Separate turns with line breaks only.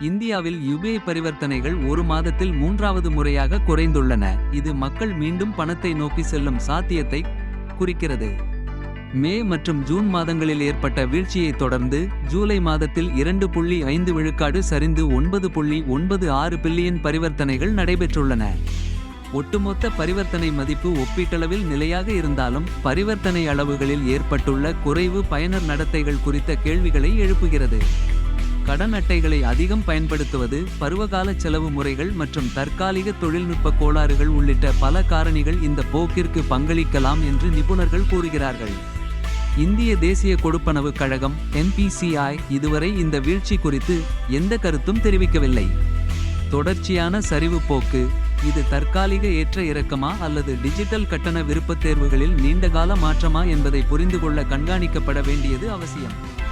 இந்தியாவில் யுபிஐ பரிவர்த்தனைகள் ஒரு மாதத்தில் மூன்றாவது முறையாக குறைந்துள்ளன. இது மக்கள் மீண்டும் பணத்தை நோக்கி செல்லும் சாத்தியத்தை குறிக்கிறது. மே மற்றும் ஜூன் மாதங்களில் ஏற்பட்ட வீழ்ச்சியைத் தொடர்ந்து ஜூலை மாதத்தில் இரண்டு புள்ளி ஐந்து விழுக்காடு சரிந்து ஒன்பது புள்ளி ஒன்பது ஆறு பில்லியன் பரிவர்த்தனைகள் நடைபெற்றுள்ளன. ஒட்டுமொத்த பரிவர்த்தனை மதிப்பு ஒப்பீட்டளவில் நிலையாக இருந்தாலும் பரிவர்த்தனை அளவுகளில் ஏற்பட்டுள்ள குறைவு பயனர் நடத்தைகள் குறித்த கேள்விகளை எழுப்புகிறது. கடன் அட்டைகளை அதிகம் பயன்படுத்துவது பருவகால செலவு முறைகள் மற்றும் தற்காலிக தொழில்நுட்ப கோளாறுகள் உள்ளிட்ட பல காரணிகள் இந்த போக்கிற்கு பங்களிக்கலாம் என்று நிபுணர்கள் கூறுகிறார்கள். இந்திய தேசிய கொடுப்பனவு கழகம் என்பிசிஐ இதுவரை இந்த வீழ்ச்சி குறித்து எந்த கருத்தும் தெரிவிக்கவில்லை. தொடர்ச்சியான சரிவு போக்கு இது தற்காலிக ஏற்ற இறக்கமா அல்லது டிஜிட்டல் கட்டண விருப்பத் தேர்வுகளில் நீண்டகால மாற்றமா என்பதை புரிந்து கொள்ள கண்காணிக்கப்பட வேண்டியது அவசியம்.